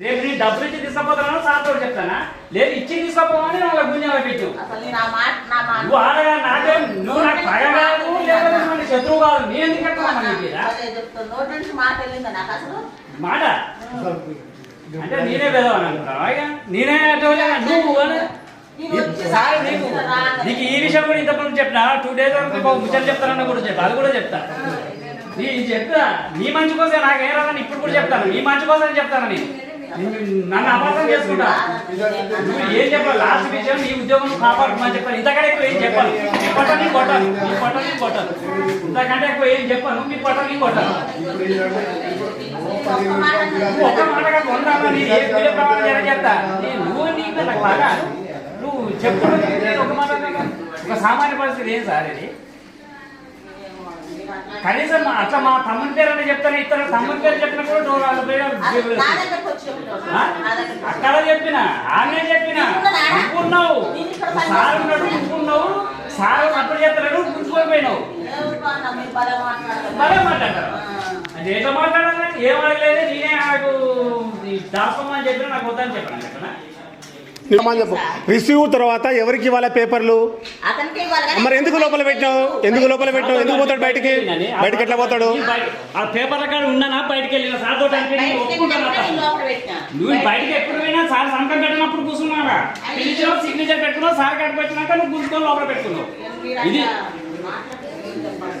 రేపు నేను డబ్బులు ఇచ్చి తీసుకుపోతాను సార్తో చెప్తానా? లేదు ఇచ్చి తీసుకుపోమని వాళ్ళ గుంజ పెట్టు. నా నువ్వు ఆడగా నాకే నువ్వు నాకు పగ కాదు మన శత్రువు కాదు. నేను ఎందుకు మాట అంటే నేనే పెదవాను? నేనే నువ్వు నీకు నీకు ఈ విషయం కూడా ఇంతకుముందు చెప్పిన? టూ డేస్ వరకు ముచ్చలు చెప్తానన్న కూడా చెప్తా అది కూడా చెప్తా. నీ చెప్తా. నీ మంచి కోసం నాకు ఏ రాదని ఇప్పుడు కూడా చెప్తాను. నీ మంచి కోసం చెప్తాను నేను. నన్ను అపార్థం చేసుకుంటా? నువ్వు ఏం చెప్పాలి? లాస్ట్ విషయం నీ ఉద్యోగం కాపాడుకోమని చెప్పాను ఇంతకంటే ఎక్కువ ఏం చెప్పాను నీ పట్టని నీ కొట్టాను నీ పట్టని నీ కొట్టాను ఇంతకంటే ఎక్కువ ఏం చెప్పాను? నీ పట్టని నీ కొట్టాను నువ్వు ఒక్క మాటగా కొందామా నేను ఏ వీడియో ప్రమాణం జరగేస్తా నేను నువ్వు నీకు నాకు బాగా నువ్వు చెప్పు ఒక మాట ఒక సామాన్య పరిస్థితి ఏం సార్ ఇది? కనీసం అట్లా మా తమ్ముని పేరు అని చెప్తాను ఇతర తమ్ముని పేరు చెప్పినా కూడా నువ్వు వాళ్ళ పేరు అక్కడ చెప్పిన ఆమె చెప్పిన నువ్వున్నావు. సార్ ఉన్నాడు నువ్వున్నావు. సార్ అప్పుడు చెప్తాడు గుంజుకొని పోయినావు ఎవరు అన్నా మీరు భలే మాట్లాడతారు. అది ఏదో మాట్లాడాలి ఏం అడగలేదు నేనే నాకు ఈ దాపమని చెప్పిన నాకు వద్దని చెప్పాను చెప్పనా? చెప్పు రిసీవ్ తర్వాత ఎవరికి ఇవ్వాలి పేపర్లు? మరి ఎందుకు లోపల పెట్టినావు? ఎందుకు లోపల పెట్టినావు? ఎందుకు పోతాడు బయటికి? బయటికి ఎట్లా పోతాడు? ఆ పేపర్ల కాడ ఉన్నానా బయటికి వెళ్ళిన సార్. నువ్వు బయటికి ఎప్పుడు పోయినా సార్ సంతకం పెట్టినప్పుడు కూర్చున్నావా సిగ్నేచర్ పెట్టుకున్నావు సార్ కట్ట పెట్టినాక నువ్వు గుంజుకొని లోపల పెట్టుకున్నావు. ఇది అట్లా మాట్లాడితే ఏం చెప్పాలి?